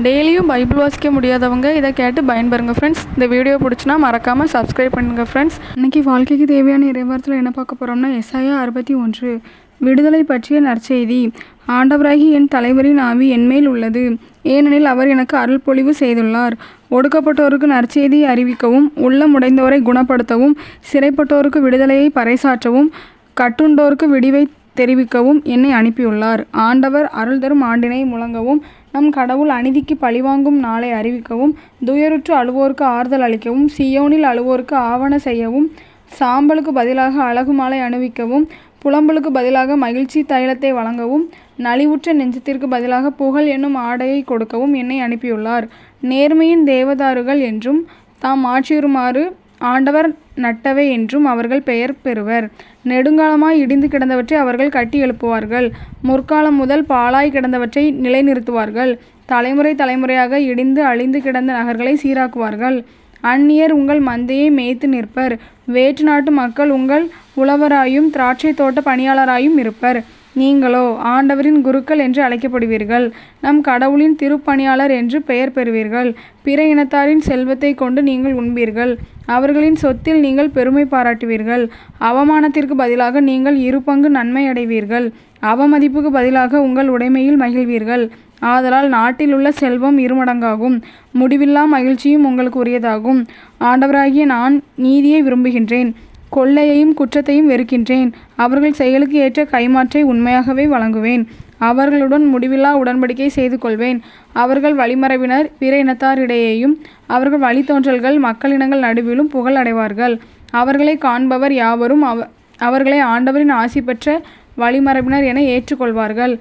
டெய்லியும் பைபிள் வாசிக்க முடியாதவங்க இதை கேட்டு பயன்பெறுங்க ஃப்ரெண்ட்ஸ் இந்த வீடியோ பிடிச்சினா மறக்காமல் சப்ஸ்கிரைப் பண்ணுங்கள் ஃப்ரெண்ட்ஸ் இன்னைக்கு வாழ்க்கைக்கு தேவையான இறைவாரத்தில் என்ன பார்க்க போகிறோம்னா எஸ்ஐயா அறுபத்தி ஒன்று விடுதலை பற்றிய நற்செய்தி. ஆண்டவராகி என் தலைவரின் ஆவி என்மேல் உள்ளது. ஏனெனில் அவர் எனக்கு அருள் பொழிவு செய்துள்ளார். ஒடுக்கப்பட்டோருக்கு நற்செய்தியை அறிவிக்கவும் உள்ளம் உடைந்தோரை குணப்படுத்தவும் சிறைப்பட்டோருக்கு விடுதலையை பறைசாற்றவும் கட்டுண்டோருக்கு விடிவை தெரிவிக்கவும் என்னை அனுப்பியுள்ளார். ஆண்டவர் அருள் தரும் ஆண்டினை முழங்கவும் நம் கடவுள் அநீதிக்கு பழிவாங்கும் நாளை அறிவிக்கவும் துயருற்று அழுவோருக்கு ஆறுதல் அளிக்கவும் சியோனில் அழுவோருக்கு ஆவண செய்யவும் சாம்பலுக்கு பதிலாக அழகு மாலை அணிவிக்கவும் புலம்பலுக்கு பதிலாக மகிழ்ச்சி தைலத்தை வழங்கவும் நலிவுற்ற நெஞ்சத்திற்கு பதிலாக புகழ் என்னும் ஆடையை கொடுக்கவும் என்னை அனுப்பியுள்ளார். நேர்மையின் தேவதாருகள் என்றும் தாம் ஆட்சியுறுமாறு ஆண்டவர் நட்டவை என்றும் அவர்கள் பெயர் பெறுவர். நெடுங்காலமாய் இடிந்து கிடந்தவற்றை அவர்கள் கட்டி எழுப்புவார்கள். முற்காலம் முதல் பாழாய் கிடந்தவற்றை நிலைநிறுத்துவார்கள். தலைமுறை தலைமுறையாக இடிந்து அழிந்து கிடந்த நகர்களை சீராக்குவார்கள். அந்நியர் உங்கள் மந்தையை மேய்த்து நிற்பர். வேற்று நாட்டு மக்கள் உங்கள் உழவராயும் திராட்சை தோட்ட பணியாளராயும் இருப்பர். நீங்களோ ஆண்டவரின் குருக்கள் என்று அழைக்கப்படுவீர்கள். நம் கடவுளின் திருப்பணியாளர் என்று பெயர் பெறுவீர்கள். பிற இனத்தாரின் செல்வத்தை கொண்டு நீங்கள் உண்பீர்கள். அவர்களின் சொத்தில் நீங்கள் பெருமை பாராட்டுவீர்கள். அவமானத்திற்கு பதிலாக நீங்கள் இரு பங்கு நன்மை அடைவீர்கள். அவமதிப்புக்கு பதிலாக உங்கள் உடைமையில் மகிழ்வீர்கள். ஆதலால் நாட்டில் உள்ள செல்வம் இருமடங்காகும். முடிவில்லா மகிழ்ச்சியும் உங்களுக்கு உரியதாகும். ஆண்டவராகிய நான் நீதியை விரும்புகின்றேன். கொள்ளையையும் குற்றத்தையும் வெறுக்கின்றேன். அவர்கள் செயலுக்கு ஏற்ற கைமாற்றை உண்மையாகவே வழங்குவேன். அவர்களுடன் முடிவில்லா உடன்படிக்கை செய்து கொள்வேன். அவர்கள் வழிமரபினர் பிற இனத்தாரிடையேயும் அவர்கள் வழித்தோன்றல்கள் மக்களினங்கள் நடுவிலும் புகழ் அடைவார்கள். அவர்களை காண்பவர் யாவரும் அவ அவர்களை ஆண்டவரின் ஆசி பெற்ற வழிமரபினர் என ஏற்றுக்கொள்வார்கள்.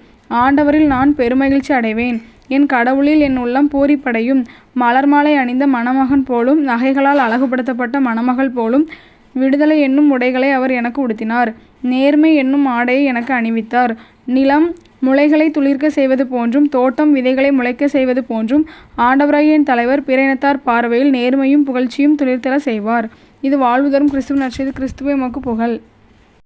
ஆண்டவரில் நான் பெருமகிழ்ச்சி அடைவேன். என் கடவுளில் என் உள்ளம் பூரிப்படையும். மலர்மாலை அணிந்த மணமகன் போலும் நகைகளால் அழகுபடுத்தப்பட்ட மணமகள் போலும் விடுதலை என்னும் உடைகளை அவர் எனக்கு உடுத்தினார். நேர்மை என்னும் ஆடையை எனக்கு அணிவித்தார். நிலம் முளைகளை துளிர்க்க செய்வது போன்றும் தோட்டம் விதைகளை முளைக்க செய்வது போன்றும் ஆண்டவராயின் என் தலைவர் பிறையினத்தார் பார்வையில் நேர்மையும் புகழ்ச்சியும் துளிர்த்தல செய்வார். இது வாழ்வுதரும் கிறிஸ்துவ நற்செய்தி கிறிஸ்துவ மக்கு புகழ்.